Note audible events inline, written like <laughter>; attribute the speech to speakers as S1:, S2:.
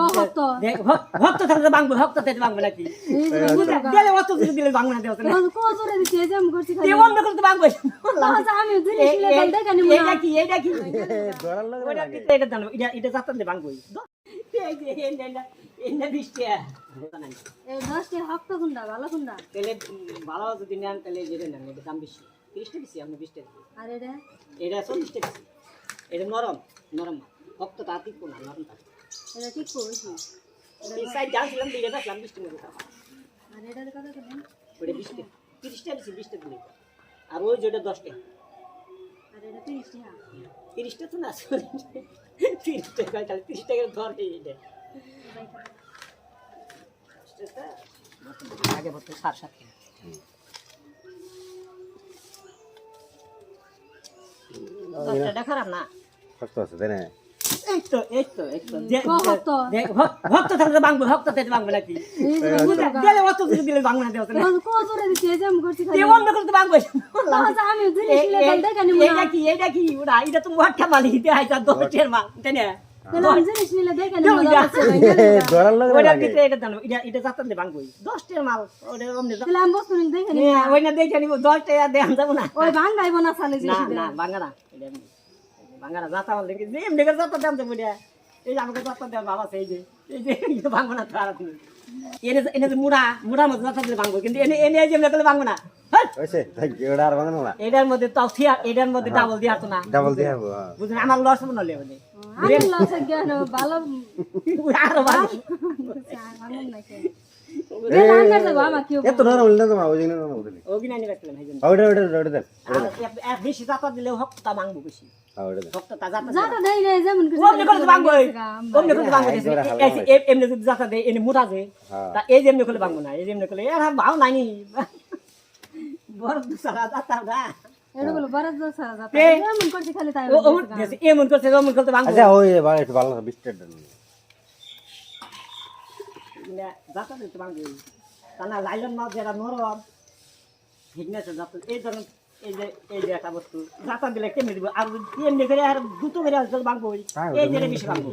S1: ভক্ত?
S2: থাকলে ভাঙবো ভক্ত থাকলে ভাঙবো নাকি?
S1: এই যে
S2: বুঝলে? দিলে অত কিছু দিলে ভাঙবো না। দেওয়া
S1: এখন কত জোরে দিছি এই যে আমি করছি খালি।
S2: দিয়ে অন্য করে তো ভাঙবো
S1: আচ্ছা, আমি জিনিস
S2: এই-
S1: নিলে
S2: এই-
S1: তাই দেখা নিব
S2: এইটা
S1: না
S2: কি এইটা কি?
S3: ধরার লাগে
S2: ওইটা
S3: লাগে।
S2: কি- এটা জানো এটা এটা যাত্রা দিয়ে ভাঙবো এই যে এই না এই না বৃষ্টি
S1: এই দশটি হপ্তা কোনটা ভালো
S2: তাহলে ভালো যদি নেন তাহলে যেটা নেন এটা দাম বেশি। তিরিশটা বেশি আপনি বিশটা
S1: আর এটা?
S2: এটা চল্লিশটা বেশি এটা নরম নরম। ভক্ত তা টিপো না নরম থাকে
S1: এটা ঠিক করেছি
S2: এই সাইড জানছিলাম দিয়ে দেখলাম বৃষ্টি মতো
S1: আর
S2: ওটা তিরিশটা দিলে ওই যেটা দশটা।
S1: আর এটা তিরিশ
S2: তিরিশটা তো না তিরিশ টাকা তাহলে তিরিশ টাকা ধর এটা আগে ভর্তি সার সাথে দশটা খারাপ না?
S3: শক্ত আছে তাই না?
S2: এই তো এই তো এই তো
S1: ভক্ত?
S2: ভক্ত থাকলে ভাঙবো ভক্ত থাকলে ভাঙবো নাকি?
S1: এই যে
S2: বুঝলে? দিলে অত কিছু দিলে ভাঙবো না। দেওয়া
S1: কত জোরে দিছি এই করছি খালি।
S2: অন্য করে তো ভাঙবো
S1: আমি জিনিস নিলে তাই দেখা নিব
S2: কি এইটা কি? ওরা এটা তো মোটকা মালি দশের তাই না? দশটার <laughs> হ্যাঁ, ওই না দেখে নিব। দশটা দেখান যাব না।
S1: ভাঙ্গাইব না সালে
S2: না যাত্রা মাল দেখি যে এমনি করে যাত্রা দাম দেবো এটা এই যে আমাকে যাত্রা দেওয়া বাবা সেই যে এই যে ভাঙবো না তো আর তুমি এনে এনে যে মুড়া মুড়ার মধ্যে যাত্রা দিলে ভাঙবো কিন্তু এনে এনে যে এমনি করলে ভাঙবো না। হ্যাঁ এটার মধ্যে তাও থিয়া এটার মধ্যে ডাবল দিয়ে আসতো না।
S3: ডাবল দিয়ে হ্যাঁ।
S2: বুঝলেন আমার লস হবে না লেবে
S1: আমি লস জ্ঞান ভালো
S2: আরও ভালো। বেশি
S1: দেই রে যেমন কিছু
S2: ওমনি করে করে এই যদি এনে মোটা যে তা এই করে না এই করে এর ভাও নাইনি বড় দুসারা যাতা না
S1: এটা বলো বড় সারা যাতা
S2: এ।
S1: এমন করছি খালি তাই
S2: ও ওমন গেছে এমন করছে এমন করতে ভাঙবো
S3: আচ্ছা ওই এবার একটু ভালো বিস্টার দেন
S2: না, যাতা দিতে পারবে তা না লাইলন মাছ যেটা নরম না যাতা এই ধরনের এই যে এই যে একটা বস্তু যাতা দিলে কেমনি দিব আর এমনি করে আর দুটো করে আসলে
S3: হ্যাঁ,
S2: এই যে বেশি ভাঙবো